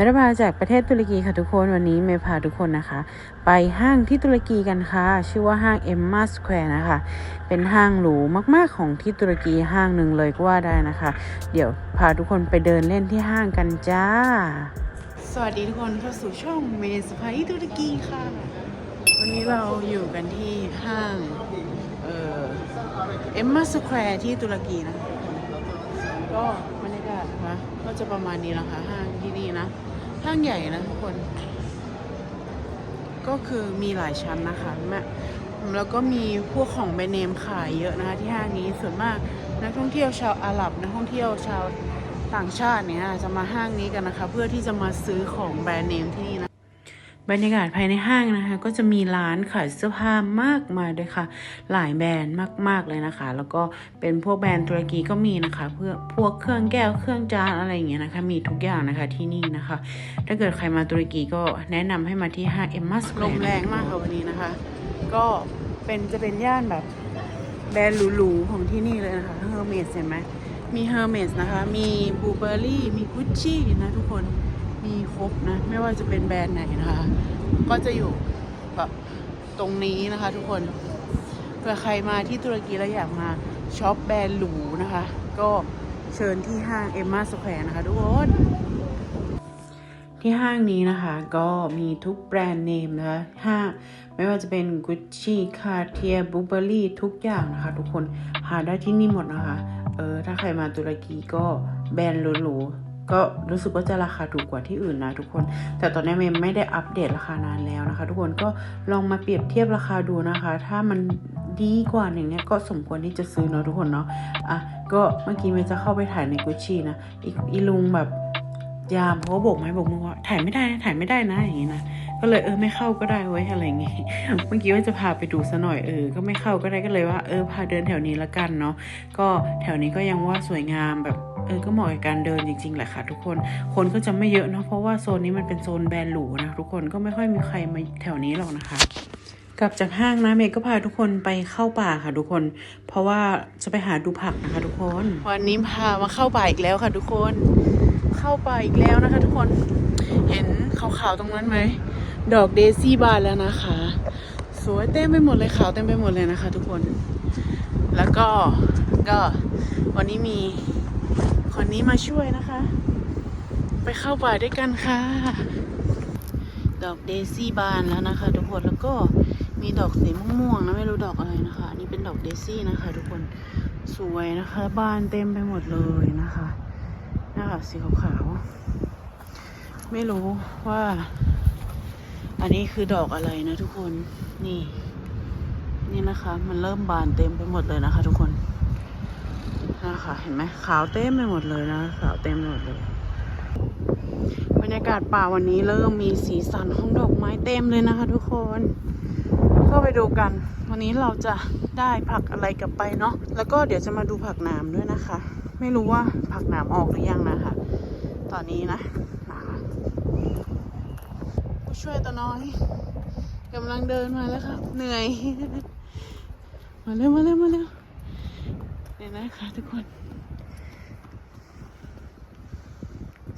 ม่ได้มาจากประเทศตุรกีค่ะทุกคนวันนี้เมย์พาทุกคนนะคะ ไปห้างที่ตุรกีกันค่ะ ชื่อว่าห้างเอ็มมาสแควร์นะคะ เป็นห้างหรูมากๆของที่ตุรกีห้างหนึ่งเลยก็ว่าได้นะคะ เดี๋ยวพาทุกคนไปเดินเล่นที่ห้างกันจ้า สวัสดีทุกคนเข้าสู่ช่องเมย์สไปตุรกีค่ะ วันนี้เราอยู่กันที่ห้างเอ่อเอ็มมาสแควร์ที่ตุรกีนะคะก็บรรยากาศนะคะก็จะประมาณนี้นะคะห้างที่นี่นะ ห้างใหญ่นะทุกคน ก็คือมีหลายชั้นนะคะแม่แล้วก็มีพวกของแบรนด์เนมขายเยอะนะคะที่ห้างนี้ส่วนมากนักท่องเที่ยวชาวอาหรับนักท่องเที่ยวชาวต่างชาติเนี่ยจะมาห้างนี้กันนะคะ เพื่อที่จะมาซื้อของแบรนด์เนมที่นี่นะ บรรยากาศภายในห้างนะคะ ก็จะมีร้านขายเสื้อผ้ามากมายเลยค่ะ หลายแบรนด์มาก ๆเลยนะคะ แล้วก็เป็นพวกแบรนด์ตุรกีก็มีนะคะ เพื่อพวกเครื่องแก้วเครื่องจานอะไรอย่างเงี้ยนะคะ มีทุกอย่างนะคะที่นี่นะคะ ถ้าเกิดใครมาตุรกีก็แนะนำให้มาที่ห้างเอ็มมัสลมแรงมากค่ะวันนี้นะคะ ก็เป็นจะเป็นย่านแบบแบรนด์หรูๆของที่นี่เลยนะคะเฮอร์เมสเห็นไหมมีเฮอร์เมสนะคะ มีบูเบอรี่ มีกุชชี่นะทุกคน มีครบนะ ไม่ว่าจะเป็นแบรนด์ไหนนะคะ ก็จะอยู่แบบตรงนี้นะคะทุกคนเผื่อใครมาที่ตุรกีแล้วอยากมาช็อปแบรนด์หรูนะคะ ก็เชิญที่ห้างเอ็มมาสแควร์นะคะทุกคนที่ห้างนี้นะคะ ก็มีทุกแบรนด์เนมนะคะห้างไม่ว่าจะเป็น Gucci Cartier Burberry ทุกอย่างนะคะ ทุกคนหาได้ที่นี่หมดนะคะ เออ ถ้าใครมาตุรกีก็แบรนด์หรูๆ ก็รู้สึกว่าจะราคาถูกกว่าที่อื่นนะทุกคน แต่ตอนนี้เมย์ไม่ได้อัปเดตราคานานแล้วนะคะ ทุกคนก็ลองมาเปรียบเทียบราคาดูนะคะ ถ้ามันดีกว่าอย่างเนี้ยก็สมควรที่จะซื้อเนาะทุกคนเนาะอะก็เมื่อกี้เมย์จะเข้าไปถ่ายในกุชชี่นะอีกอีลุงแบบยามเขาก็โบกไม้โบกมือว่าถ่ายไม่ได้นะถ่ายไม่ได้นะอย่างงี้นะก็เลยเออไม่เข้าก็ได้เว้ยอะไรอย่างงี้เมื่อกี้ว่าจะพาไปดูซะหน่อยเออก็ไม่เข้าก็ได้ก็เลยว่าเออพาเดินแถวนี้ละกันเนาะก็แถวนี้ก็ยังว่าสวยงามแบบ เออก็เหมาะกับการเดินจริงๆแหละค่ะทุกคนคนก็จะไม่เยอะเนาะเพราะว่าโซนนี้มันเป็นโซนแบรนด์หรูนะทุกคนก็ไม่ค่อยมีใครมาแถวนี้หรอกนะคะกลับจากห้างนะเมย์ก็พาทุกคนไปเข้าป่าค่ะทุกคน เพราะว่าจะไปหาดูผักนะคะทุกคน วันนี้พามาเข้าป่าอีกแล้วค่ะทุกคน เข้าป่าอีกแล้วนะคะ ทุกคน เห็นขาวๆตรงนั้นไหม ดอกเดซี่บานแล้วนะคะ สวยเต็มไปหมดเลยขาวเต็มไปหมดเลยนะคะ ทุกคน แล้วก็ก็วันนี้มี คนนี้มาช่วยนะคะ ไปเข้าป่าด้วยกันค่ะ ดอกเดซี่บานแล้วนะคะ ทุกคนแล้วก็มีดอกสีม่วงๆนะไม่รู้ดอกอะไรนะคะนนี่เป็นดอกเดซี่นะคะ ทุกคนสวยนะคะ บานเต็มไปหมดเลยนะคะนะคะสีขาวๆไม่รู้ว่า อันนี้คือดอกอะไรนะทุกคนนี่ นี่นะคะ มันเริ่มบานเต็มไปหมดเลยนะคะ ทุกคน นะคะเห็นไหมขาวเต็มไปหมดเลยนะขาวเต็มไปหมดเลยบรรยากาศป่าวันนี้เริ่มมีสีสันของดอกไม้เต็มเลยนะคะ ทุกคนก็ไปดูกัน วันนี้เราจะได้ผักอะไรกลับไปเนาะแล้วก็เดี๋ยวจะมาดูผักนามด้วยนะคะ ไม่รู้ว่าผักนามออกหรือยังนะคะ ตอนนี้นะผู้ช่วยตัวน้อยกำลังเดินมาแล้วครับเหนื่อย มาเร็วมาเร็วมาเร็ว เนี่ยนะคะทุกคน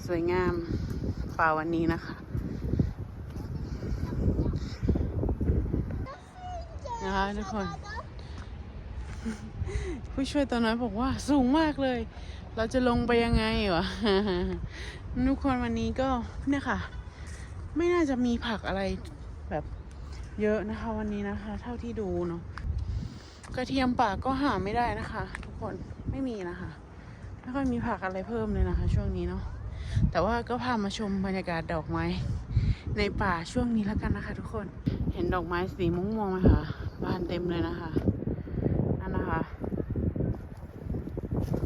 สวยงามป่าวันนี้นะคะนะคะทุกคน ผู้ช่วยตอนนั้นบอกว่าสูงมากเลย เราจะลงไปยังไงวะทุกคนวันนี้ก็เนี่ยค่ะ ไม่น่าจะมีผักอะไรแบบเยอะนะคะ วันนี้นะคะ เท่าที่ดูเนาะ กระเทียมป่าก็หาไม่ได้นะคะ ทุกคนไม่มีนะคะไม่ค่อยมีผักอะไรเพิ่มเลยนะคะ ช่วงนี้เนาะแต่ว่าก็พามาชมบรรยากาศดอกไม้ในป่าช่วงนี้แล้วกันนะคะ ทุกคนเห็นดอกไม้สีม่วงๆไหมคะบานเต็มเลยนะคะนั่นนะคะ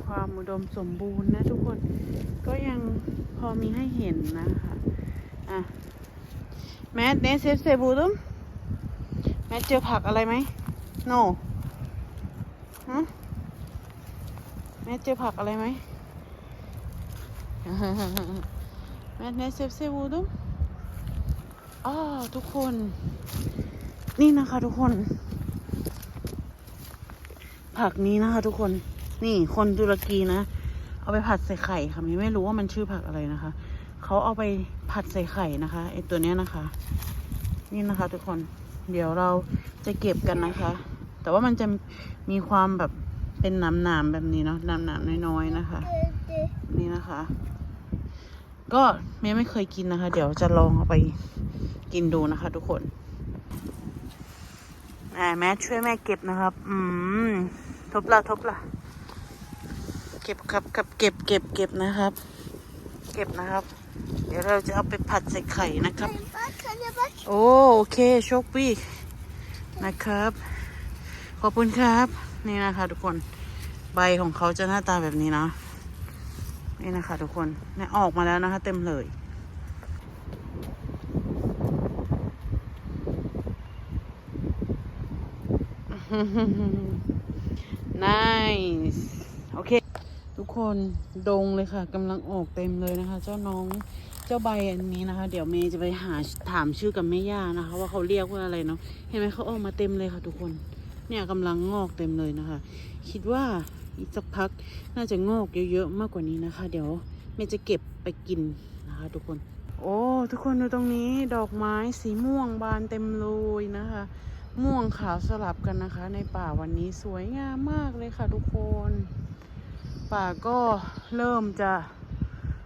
ความอุดมสมบูรณ์นะทุกคนก็ยังพอมีให้เห็นนะคะอะแมทเนสเซฟเซบูดุมแมทเจอผักอะไรไหม no ฮะแมทเจอผักอะไรไหมแมทเนสเซฟเซบูดุมอ๋อทุกคน นี่นะคะทุกคน ผักนี้นะคะทุกคน นี่คนตุรกีนะ เอาไปผัดใส่ไข่ค่ะไม่ไม่รู้ว่ามันชื่อผักอะไรนะคะ เขาเอาไปผัดใส่ไข่นะคะไอตัวเนี้ยนะคะ นี่นะคะทุกคน เดี๋ยวเราจะเก็บกันนะคะ แต่ว่ามันจะมีความแบบเป็นหนามๆแบบนี้เนาะหนามๆน้อยๆนะคะ นี่นะคะ ก็เมย์ไม่เคยกินนะคะ เดี๋ยวจะลองเอาไปกินดูนะคะ ทุกคนอ่าแม่ช่วยแม่เก็บนะครับ อืมทบละทบละเก็บครับครับเก็บเก็บเก็บนะครับ เก็บนะครับ เดี๋ยวเราจะเอาไปผัดใส่ไข่นะครับ โอ้โอเคโชคปีกนะครับ ขอบคุณครับ นี่นะคะทุกคนใบของเขาจะหน้าตาแบบนี้นะ นี่นะคะทุกคนเนี่ยออกมาแล้วนะคะ เต็มเลย nice โอเค ทุกคนดงเลยค่ะกำลังออกเต็มเลยนะคะ เจ้าน้องเจ้าใบอันนี้นะคะ เดี๋ยวเมย์จะไปหาถามชื่อกับแม่ย่านะคะ ว่าเขาเรียกว่าอะไรเนาะเห็นไหมเขาออกมาเต็มเลยค่ะทุกคน เนี่ยกำลังงอกเต็มเลยนะคะ คิดว่าอีกสักพักน่าจะงอกเยอะๆมากกว่านี้นะคะ เดี๋ยวเมย์จะเก็บไปกินนะคะ ทุกคน โอ้ทุกคนดูตรงนี้ดอกไม้สีม่วงบานเต็มเลยนะคะ ม่วงขาวสลับกันนะคะ ในป่าวันนี้สวยงามมากเลยค่ะ ทุกคน ป่าก็เริ่มจะ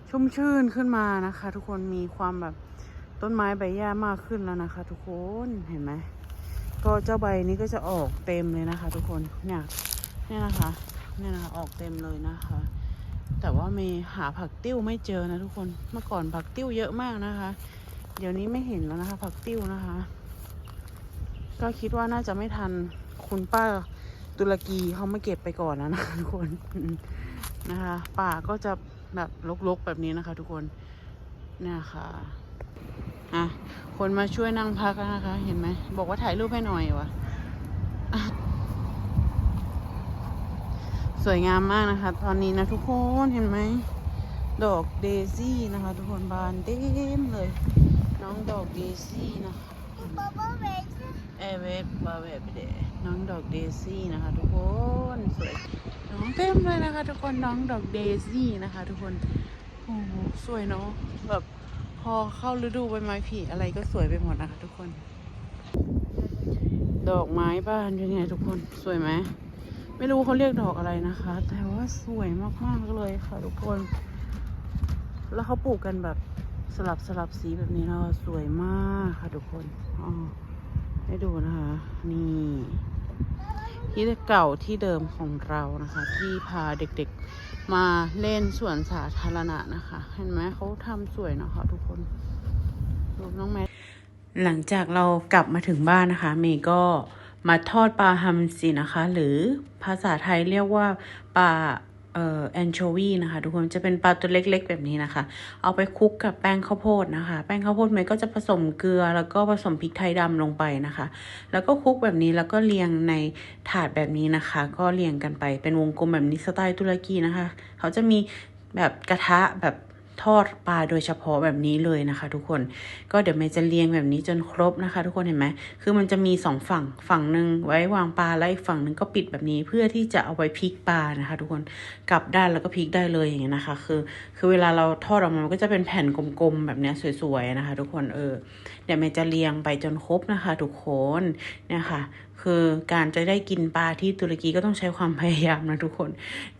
ชุ่มชื่นขึ้นมานะคะ ทุกคนมีความแบบต้นไม้ใบหญ้ามากขึ้นแล้วนะคะ ทุกคนเห็นไหม ก็เจ้าใบนี้ก็จะออกเต็มเลยนะคะ ทุกคนเนี่ยเนี่ยนะคะเนี่ยนะคะออกเต็มเลยนะคะ แต่ว่ามย์หาผักติ้วไม่เจอนะทุกคนเมื่อก่อนผักติ้วเยอะมากนะคะ เดี๋ยวนี้ไม่เห็นแล้วนะคะ ผักติ้วนะคะ ก็คิดว่าน่าจะไม่ทันคุณป้าตุรกีเขามาเก็บไปก่อนแล้วนะคะทุกคนนะคะ ป่าก็จะแบบรกๆแบบนี้นะคะ ทุกคนเนี่ยค่ะ อะคนมาช่วยนั่งพักแล้วนะคะ เห็นไหม บอกว่าถ่ายรูปให้หน่อยวะอะสวยงามมากนะคะ ตอนนี้นะทุกคนเห็นไหม ดอกเดซี่นะคะ ทุกคนบานเต็มเลย น้องดอกเดซี่นะคะเอเวสบาเวตไปเดน้องดอกเดซี่นะคะ ทุกคนสวยน้องเต็มเลยนะคะ ทุกคนน้องดอกเดซี่นะคะ ทุกคนโอ้โหสวยเนาะแบบพ อเข้าฤดูใบไม้ผลิอะไรก็สวยไปหมดนะคะทุกคน ดอกไม้บ้านยังไงทุกคนสวยไหมไม่รู้เขาเรียกดอกอะไรนะคะ แต่ว่าสวยมากๆเลยค่ะทุกคน แล้วเขาปลูกกันแบบสลับสลับสีแบบนี้แล้วสวยมากค่ะทุกคนอ๋อให้ดูนะคะ นี่ที่เก่าที่เดิมของเรานะคะ ที่พาเด็กๆ มาเล่นสวนสาธารณะนะคะ เห็นไหมเขาทำสวยนะคะทุกคนดูน้องแมทหลังจากเรากลับมาถึงบ้านนะคะ เมย์ก็มาทอดปลาฮัมซีนะคะ หรือภาษาไทยเรียกว่าปลา แอนโชวีนะคะทุกคนจะเป็นปลาตัวเล็กๆ แบบนี้นะคะ เอาไปคลุกกับแป้งข้าวโพดนะคะ แป้งข้าวโพดเมย์ก็จะผสมเกลือแล้วก็ผสมพริกไทยดำลงไปนะคะ แล้วก็คลุกแบบนี้แล้วก็เรียงในถาดแบบนี้นะคะ ก็เรียงกันไปเป็นวงกลมแบบนี้สไตล์ตุรกีนะคะ เขาจะมีแบบกระทะแบบ ทอดปลาโดยเฉพาะแบบนี้เลยนะคะ ทุกคนก็เดี๋ยวเมย์จะเรียงแบบนี้จนครบนะคะ ทุกคนเห็นไหมคือมันจะมีสองฝั่งฝั่งหนึ่งไว้วางปลาแล้วอีกฝั่งหนึ่งก็ปิดแบบนี้เพื่อที่จะเอาไว้พลิกปลานะคะ ทุกคนกลับด้านแล้วก็พลิกได้เลยอย่างเงี้ยนะคะ คือ คือเวลาเราทอดออกมามันก็จะเป็นแผ่นกลมๆแบบนี้สวยๆนะคะ ทุกคนเออเดี๋ยวเมย์จะเรียงไปจนครบนะคะ ทุกคนเนี่ยค่ะ คือการจะได้กินปลาที่ตุรกีก็ต้องใช้ความพยายามนะทุกคน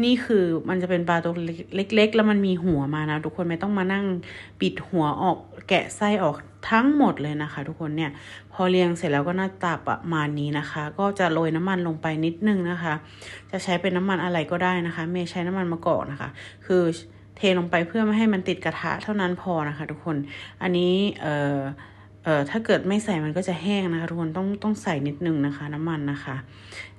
นี่คือมันจะเป็นปลาตัวเล็ก ๆ แล้วมันมีหัวมานะทุกคนไม่ต้องมานั่งปิดหัวออกแกะไส้ออกทั้งหมดเลยนะคะ ทุกคนเนี่ยพอเรียงเสร็จแล้วก็หน้าตาประมาณนี้นะคะ ก็จะโรยน้ำมันลงไปนิดนึงนะคะ จะใช้เป็นน้ำมันอะไรก็ได้นะคะ เมย์ใช้น้ำมันมะกอกนะคะ คือเทลงไปเพื่อไม่ให้มันติดกระทะเท่านั้นพอนะคะ ทุกคน อันนี้เอ่อ อ่อถ้าเกิดไม่ใส่มันก็จะแห้งนะคะทุกคนต้องต้องใส่นิดนึงนะคะ น้ำมันนะคะ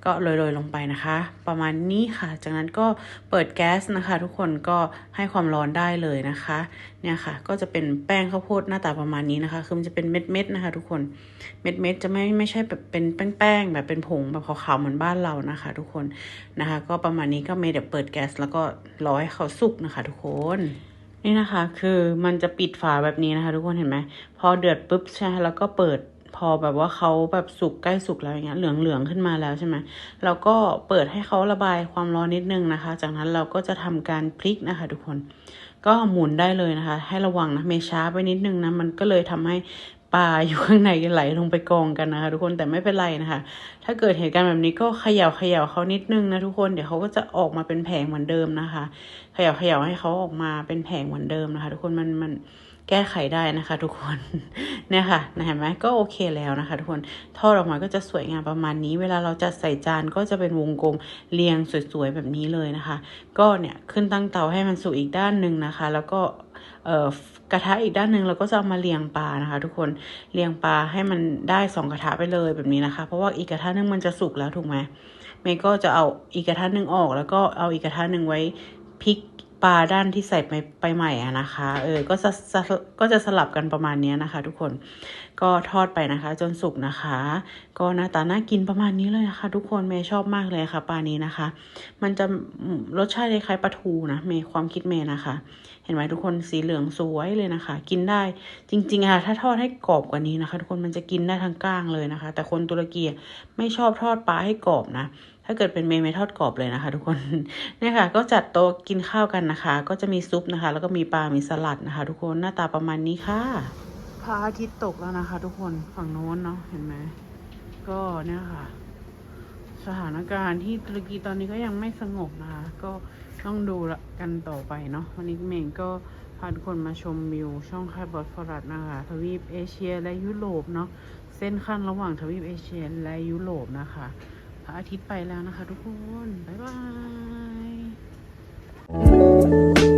ก็โรยๆลงไปนะคะ ประมาณนี้ค่ะ จากนั้นก็เปิดแก๊สนะคะ ทุกคนก็ให้ความร้อนได้เลยนะคะ เนี่ยค่ะ ก็จะเป็นแป้งข้าวโพดหน้าตาประมาณนี้นะคะคือมันจะเป็นเม็ดๆนะคะ ทุกคนเม็ดๆจะไม่ไม่ใช่แบบเป็นแป้งๆแบบเป็นผงแบบขาวๆเหมือนบ้านเรานะคะ ทุกคนนะคะ ก็ประมาณนี้ก็เมย์เดี๋ยวเปิดแก๊สแล้วก็รอให้เขาสุกนะคะ ทุกคน นี่นะคะ คือมันจะปิดฝาแบบนี้นะคะ ทุกคนเห็นไหมพอเดือดปุ๊บใช่แล้วก็เปิดพอแบบว่าเขาแบบสุกใกล้สุกแล้วอย่างเงี้ยเหลืองเหลืองๆขึ้นมาแล้วใช่ไหมเราก็เปิดให้เขาระบายความร้อนนิดนึงนะคะ จากนั้นเราก็จะทำการพลิกนะคะ ทุกคน ก็หมุนได้เลยนะคะ ให้ระวังนะเมช้าไปนิดนึงนะมันก็เลยทำให้ ปลาอยู่ข้างในไหลลงไปกองกันนะคะทุกคนแต่ไม่เป็นไรนะคะ ถ้าเกิดเหตุการณ์แบบนี้ก็เขย่าเขย่าเขานิดนึงนะทุกคนเดี๋ยวเขาก็จะออกมาเป็นแผงเหมือนเดิมนะคะเขย่าเขย่าให้เขาออกมาเป็นแผงเหมือนเดิมนะคะ ทุกคนมันมันแก้ไขได้นะคะ ทุกคนเนี่ยค่ะนะเห็นไหมก็โอเคแล้วนะคะ ทุกคนทอดออกมาก็จะสวยงามประมาณนี้ เวลาเราจัดใส่จานก็จะเป็นวงกลมเรียงสวยๆแบบนี้เลยนะคะ ก็เนี่ยขึ้นตั้งเตาให้มันสุกอีกด้านหนึ่งนะคะ แล้วก็ กระทะอีกด้านหนึ่งเราก็จะเอามาเรียงปลานะคะ ทุกคนเรียงปลาให้มันได้สองกระทะไปเลยแบบนี้นะคะ เพราะว่าอีกกระทะหนึงมันจะสุกแล้วถูกไหมเมย์ก็จะเอาอีกกระทะหนึ่งออก แล้วก็เอาอีกกระทะหนึ่งไว้พลิก ปลาด้านที่ใส่ไปไปใหม่อะนะคะ เออ ก็จะจะก็จะสลับกันประมาณนี้นะคะ ทุกคน ก็ทอดไปนะคะ จนสุกนะคะ ก็หน้าตาน่ากินประมาณนี้เลยนะคะ ทุกคนเมย์ชอบมากเลยค่ะปลานี้นะคะ มันจะรสชาติคล้ายปลาทูนะเมย์ความคิดเมย์นะคะ เห็นไหมทุกคนสีเหลืองสวยเลยนะคะ กินได้จริงๆค่ะถ้าทอดให้กรอบกว่านี้นะคะ ทุกคนมันจะกินได้ทั้งก้างเลยนะคะ แต่คนตุรกีไม่ชอบทอดปลาให้กรอบนะ ถ้าเกิดเป็นเมย์ไม่ทอดกรอบเลยนะคะ ทุกคนเนี่ยค่ะ ก็จัดโต๊ะกินข้าวกันนะคะ ก็จะมีซุปนะคะ แล้วก็มีปลา มีสลัดนะคะ ทุกคนหน้าตาประมาณนี้ค่ะพระอาทิตย์ตกแล้วนะคะ ทุกคนฝั่งโน้นเนาะเห็นไหมก็เนี่ยค่ะ สถานการณ์ที่ตุรกีตอนนี้ก็ยังไม่สงบนะคะ ก็ต้องดูละกันต่อไปเนาะวันนี้เมงก็พาทุกคนมาชมวิว ช่องคายบอสฟอรัสนะคะทวีปเอเชียและยุโรปเนาะเส้นขั้นระหว่างทวีปเอเชียและยุโรปนะคะ ระอาทิตย์ไปแล้วนะคะทุกคน บ๊ายบาย